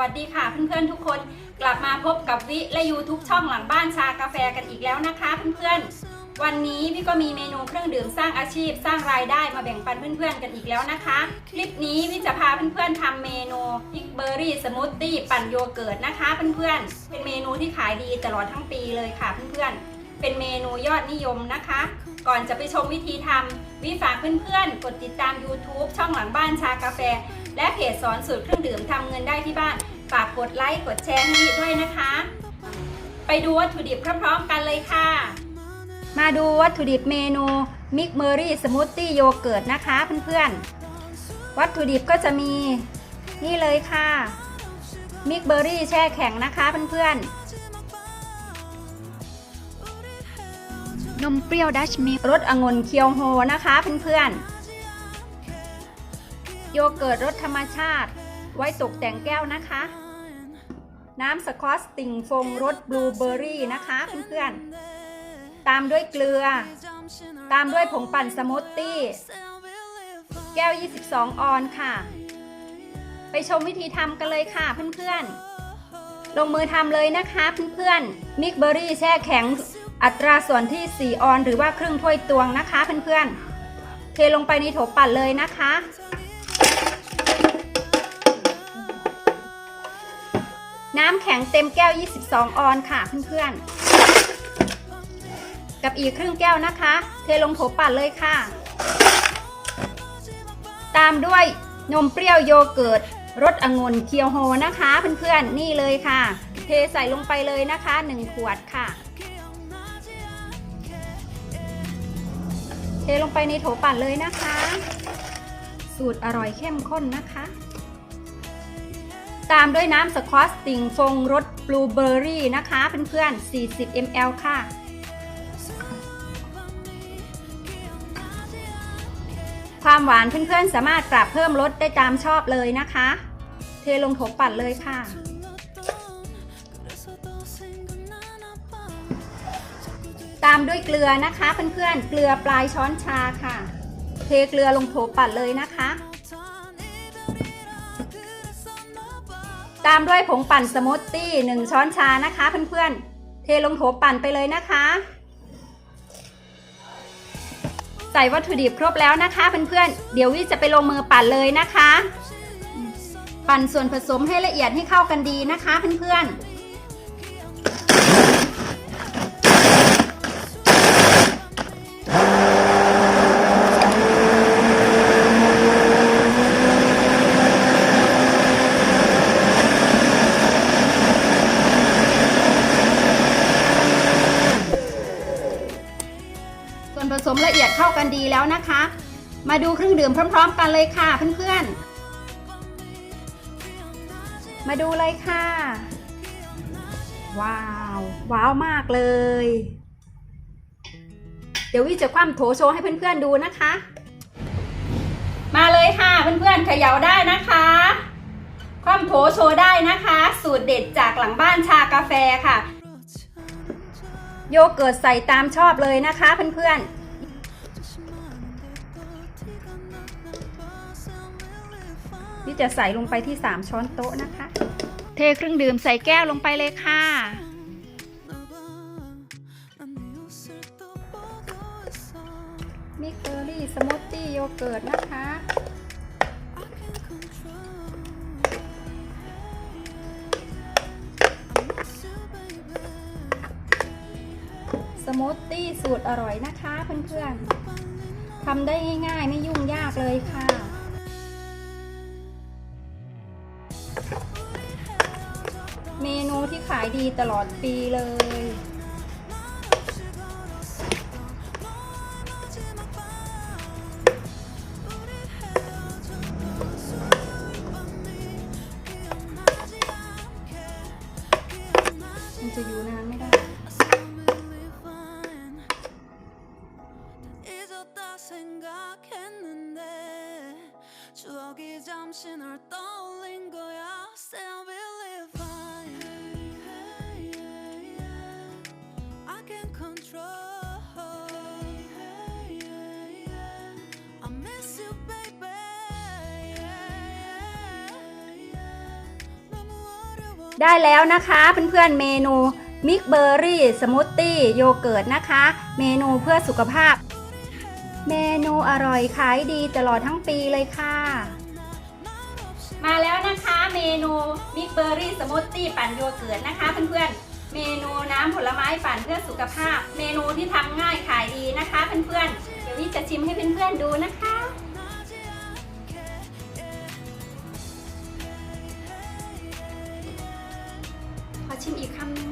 วัสดีค่ะเพื่อนๆทุกคนกลับมาพบกับวิและยูทุกช่องหลังบ้านชากาแฟกันอีกแล้วนะคะเพื่อนๆวันนี้พี่ก็มีเมนูเครื่องดื่มสร้างอาชีพ สร้างรายได้มาแบ่งปันเพื่อนๆกันอีกแล้วนะคะคลิปนี้พี่จะพาเพื่อนๆทำเมนูพิกเบอร์รี่สมูทตี้ปั่นโยเกิร์ตนะคะเพื่อนๆเป็นเมนูที่ขายดีตลอดทั้งปีเลยค่ะเพื่อนๆ เป็นเมนูยอดนิยมนะคะ ก่อนจะไปชมวิธีทำวิฝากเพื่อนๆ กดติดตาม YouTube ช่องหลังบ้านชากาแฟ และเพจสอนสูตรเครื่องดื่มทำเงินได้ที่บ้าน ฝากกดไลค์กดแชร์ให้ด้วยนะคะ ไปดูวัตถุดิบพร้อมๆกันเลยค่ะ มาดูวัตถุดิบเมนูมิกเมอรี่สมูทตี้โยเกิร์ตนะคะเพื่อนๆ วัตถุดิบก็จะมีนี่เลยค่ะมิกเบอร์รี่แช่แข็งนะคะเพื่อนๆ นมเปรี้ยวดัชมิลรสองุ่นเคียวโฮนะคะเพื่อนๆ โยเกิร์ตรสธรรมชาติ ไว้ตกแต่งแก้วนะคะ น้ำสคอชติ่งฟงรสบลูเบอร์รี่นะคะเพื่อนๆ ตามด้วยเกลือ ตามด้วยผงปั่นสมูทตี้ แก้ว 22 ออนค่ะ ไปชมวิธีทำกันเลยค่ะเพื่อนๆลงมือทำเลยนะคะเพื่อนๆมิกเบอร์รี่แช่แข็ง อัตราส่วนที่ 4 ออนหรือว่าครึ่งถ้วยตวงนะคะเพื่อนๆ เทลงไปในโถปั่นเลยนะคะ น้ำแข็งเต็มแก้ว 22 ออนค่ะเพื่อนๆ กับอีกครึ่งแก้วนะคะ เทลงโถปั่นเลยค่ะ ตามด้วยนมเปรี้ยวโยเกิร์ตรสองุ่นเคียวโฮนะคะเพื่อนๆ นี่เลยค่ะ เทใส่ลงไปเลยนะคะ 1 ขวดค่ะ เทลงไปในโถปั่นเลยนะคะ สูตรอร่อยเข้มข้นนะคะ ตามด้วยน้ำสควอชติ่งฟงรสบลูเบอร์รี่นะคะเพื่อนๆ 40 ml ค่ะความหวานเพื่อนๆ สามารถปรับเพิ่มรสได้ตามชอบเลยนะคะ เทลงโถปั่นเลยค่ะ ตามด้วยเกลือนะคะเพื่อนๆ เกลือปลายช้อนชาค่ะ เทเกลือลงโถปั่นเลยนะคะ ตามด้วยผงปั่นสมูทตี้1ช้อนชานะคะเพื่อนๆ เทลงโถปั่นไปเลยนะคะ ใส่วัตถุดิบครบแล้วนะคะเพื่อนๆ เดี๋ยววิจะไปลงมือปั่นเลยนะคะ ปั่นส่วนผสมให้ละเอียดให้เข้ากันดีนะคะเพื่อนๆันดีแล้วนะคะ มาดูเครื่องดื่มพร้อม ๆ กันเลยค่ะเพื่อนๆ มาดูเลยค่ะ ว้าว ว้าวมากเลย เดี๋ยววิจะคว่ำโถโชว์ให้เพื่อนๆดูนะคะ มาเลยค่ะเพื่อนๆเขย่าได้นะคะคว่ำโถโชว์ได้นะคะ สูตรเด็ดจากหลังบ้านชากาแฟค่ะ โยเกิร์ตใส่ตามชอบเลยนะคะเพื่อนๆ นี่จะใส่ลงไปที่ 3 ช้อนโต๊ะนะคะ เทเครื่องดื่มใส่แก้วลงไปเลยค่ะ มิกเบอร์รี่สมูทตี้โยเกิร์ตนะคะ สมูทตี้สูตรอร่อยนะคะเพื่อนๆทำได้ง่ายๆ ไม่ยุ่งยากเลยค่ะายดีตลอดปีเลย มันจะอยู่นานไม่ได้ ได้แล้วนะคะเพื่อนๆเมนูมิกเบอร์รี่สมูทตี้โยเกิร์ตนะคะ เมนูเพื่อสุขภาพ เมนูอร่อยขายดีตลอดทั้งปีเลยค่ะ มาแล้วนะคะเมนูมิกเบอร์รี่สมูทตี้ปั่นโยเกิร์ตนะคะเพื่อนๆ เมนูน้ำผลไม้ปั่นเพื่อสุขภาพ เมนูที่ทำง่ายขายดีนะคะเพื่อนๆ เดี๋ยววิจะชิมให้เพื่อนๆดูนะคะ ชิมอีกคำนึง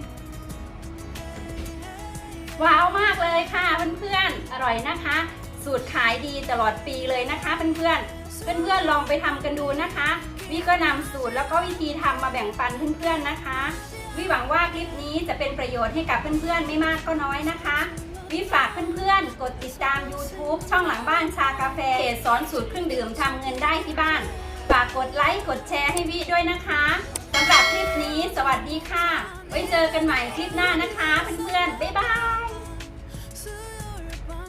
ว้าวมากเลยค่ะเพื่อนๆ อร่อยนะคะ สูตรขายดีตลอดปีเลยนะคะเพื่อนๆ เพื่อนๆลองไปทำกันดูนะคะวิก็นำสูตรแล้วก็วิธีทำมาแบ่งปันเพื่อนๆนะคะวิหวังว่าคลิปนี้จะเป็นประโยชน์ให้กับเพื่อนๆ ไม่มากก็น้อยนะคะวิฝากเพื่อนๆ กดติดตาม YouTube ช่องหลังบ้านชากาแฟเพจสอนสูตรเครื่องดื่มทำเงินได้ที่บ้าน ฝากกดไลค์กดแชร์ให้วิด้วยนะคะสำหรับคลิปนี้สวัสดีค่ะ ไว้เจอกันใหม่คลิปหน้านะคะเพื่อนๆบ๊ายบาย